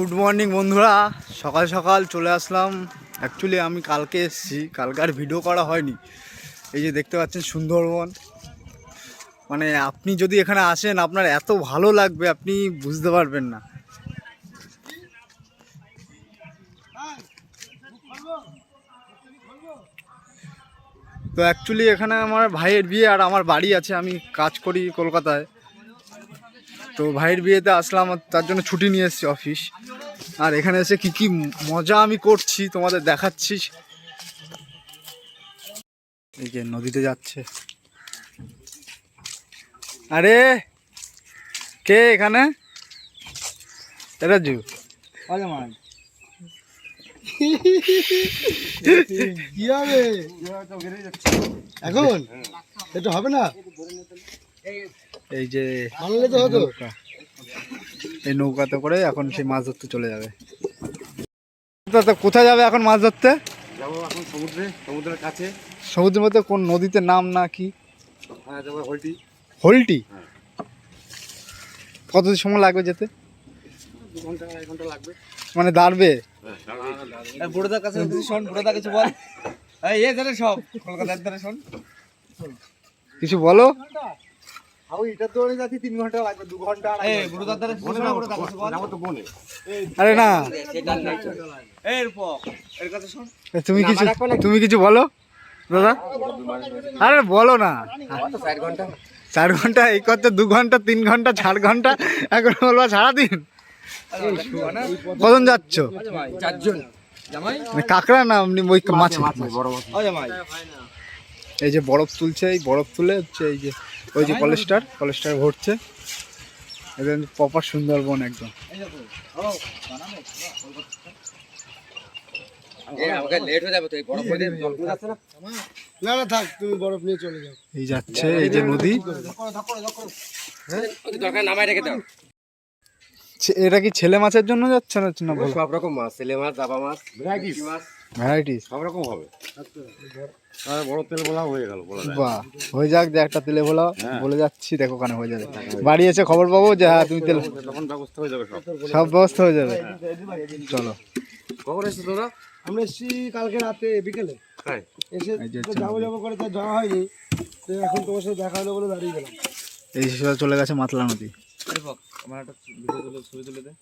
Good morning বন্ধুরা। সকাল সকাল চলে আসলাম। অ্যাকচুয়ালি আমি কালকে এসেছি। কালকে আর ভিডিও করা হয়নি। এই যে দেখতে পাচ্ছেন সুন্দরবন। মানে আপনি যদি এখানে আসেন, আপনার এত ভালো লাগবে, আপনি বুঝতে পারবেন না। তো অ্যাকচুয়ালি এখানে আমার ভাইয়ের বিয়ে আর আমার বাড়ি আছে। আমি কাজ করি কলকাতায়। তো ভাইয়ের বিয়েতে আসলাম তার জন্য ছুটি নিয়ে এসেছি অফিস আর এখানে এসে কি কি মজা আমি করছি তোমাদের দেখাচ্ছি। এই যে নদীতে যাচ্ছে। আরে কে এখানে? রাজু কি হবে এখন? এটা হবে না? এই যে নৌকা। এই নৌকাতে করে এখন সেই মাছ ধরতে চলে যাবে। কোথায় যাবে এখন মাছ ধরতে? এখন সমুদ্রে সমুদ্রের কাছে। সমুদ্রের মধ্যে কোন নদীতে নাম না কি? হ্যাঁ যাব হলটি। হলটি? হ্যাঁ। কত সময় লাগবে যেতে? দু ঘণ্টা এক ঘণ্টা লাগবে। মানে দাঁড়বে? বুড়োদার কাছে শোন বুড়োদা কিছু বল। এই এ ধরে সব কলকাতার ধরে শোন। কিছু বলো? আরে না। তুমি কিছু তুমি কিছু বলো দাদা? আরে বলো না। চার ঘণ্টা। এই করতে দু ঘণ্টা তিন ঘণ্টা চার ঘণ্টা এখন বলবা সারাদিন? কজন যাচ্ছ? চারজন। মানে কাঁকড়া না এমনি ওই মাছ বড় মাছ এই যে বরফ তুলছে এই বরফ তুলে হচ্ছে এই যে ওই যে কলেস্টার কলেস্টার ভরছে। একদম প্রপার সুন্দরবন একদম। হয়ে এই বড় করে জল করে আছে না? না না থাক তুমি বরফ নিয়ে এই যাচ্ছে এই যে নদী। দরকার নামাই রেখে দাও। ছে- এটা কি ছেলে মাছের জন্য যাচ্ছে না না সব রকম মাছ ছেলে মাছ দাবা মাছ মাছ। ভ্যারাইটিস সব রকম হবে। বড় তেল বলা হয়ে গেল বাহ হয়ে যাক যে একটা তেলে বলা হ্যাঁ। বলে যাচ্ছি দেখো ওখানে হয়ে যাবে। বাড়ি এসে খবর পাবো যে হ্যাঁ তুমি তেল তখন ব্যবস্থা হয়ে যাবে সব। সব ব্যবস্থা হয়ে যাবে। চলো। কখন এসেছ তোমরা? আমরা এসছি কালকে রাতে বিকেলে। হ্যাঁ এসে যাব যাব করে তার যাওয়া হয়নি। তো এখন তোমার সাথে দেখা হলো বলে দাঁড়িয়ে গেলাম। এই চলে গেছে মাতলা নদী আমার একটা ভিডিও ছবি তুলে দে।